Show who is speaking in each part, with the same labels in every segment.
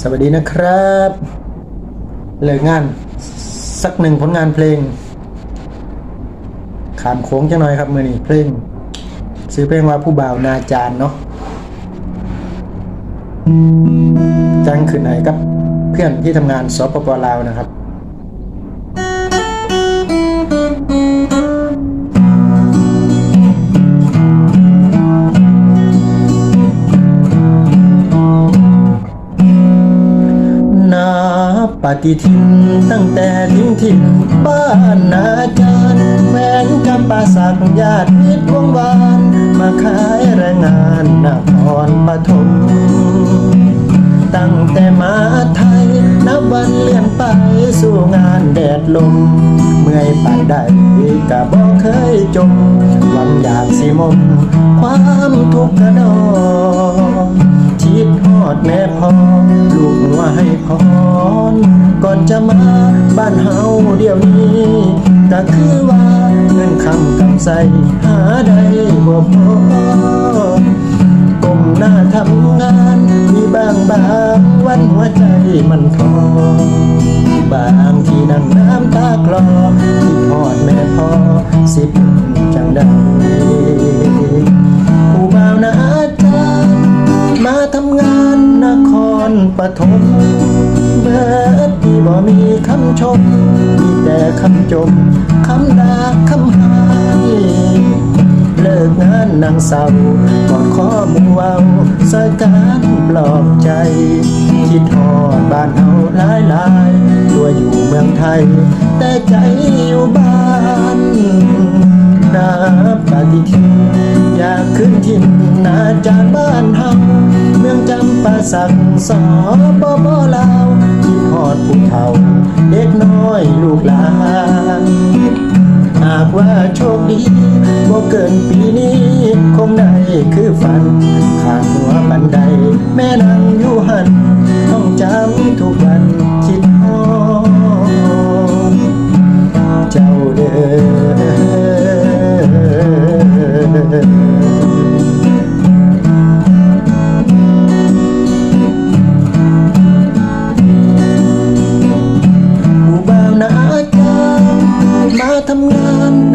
Speaker 1: สวัสดีนะครับ เลิกงาน สักหนึ่งผลงานเพลงขามโค้งจังหน่อยครับมือนี้เพลงซื้อเพลงว่าผู้บ่าวนาจารเนาะจังขึ้นไหนกับเพื่อนที่ทำงานสปปลาวนะครับ ฏิทินตั้งแต่ทิ้งถิ่นบ้านนาจารแขวงจำปาสักญาติมิตรวงวาน มาขายแรงงานนครปฐมตั้งแต่มาไทยนับวันเลื่อนไปสู่งานแดดลม เมื่อยปานใดกะบ่เคยจมหวังอยากสิมม ความทุกข์กระดอคิดฮอดแม่พ่อลูกหัวให้พร ก่อนจะมาบ้านเฮาเดี๋ยวนี้ก็คือว่าเงินคำกำใสหาได้บ่พอก้มหน้าทำงานมีบางบางวันหัวใจมันทอบางที่นั่งน้ำตาคลอคิดฮอดแม่พ่อสิบ มีคำชม มีแต่คำจม คำด่าคำหายเลิกงานนางเศร้ากอนข้อมูเว้าสายการปลอบใจ คิดฮอดบ้านเฮาหลายหลายตัวอยู่เมืองไทย แต่ใจอยู่บ้านนาปฏิทินอยากขึ้นทินนาจารบ้านเฮาเมืองจำปาสักสปป ลูกหลานหากว่าโชคดีบ่เกินปีนี้ คงได้คือฝัน ข้างหัวบันได แม่นั่งอยู่หัน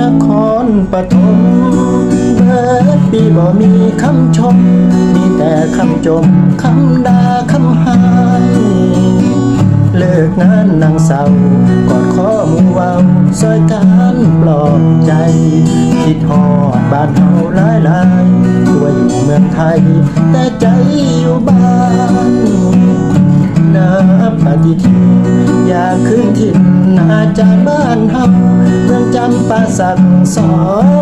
Speaker 1: นครปฐมเบิดปีบ่มีคำชม มีแต่คำจม คำด่าคำหายเลิกงานนางเศร้ากอดข้อมูเว้าซอยการปลอบใจ คิดฮอดบ้านเฮาหลายหลายตัวอยู่เมืองไทย แต่ใจอยู่บ้านนาปฏิทินอยากขึ้นถิ่นนาจารย์บ้านเฮา ปาสักสอ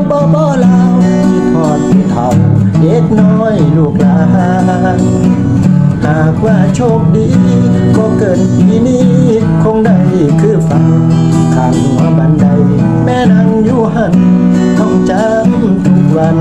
Speaker 1: บอบลาวที่ทอดที่เท่าเด็กน้อยลูกหลานหากว่าโชคดีก็เกินปีนี้ คงได้คือฝันข้างหัวบันได แม่นั่งอยู่หันท่องจำทุกวัน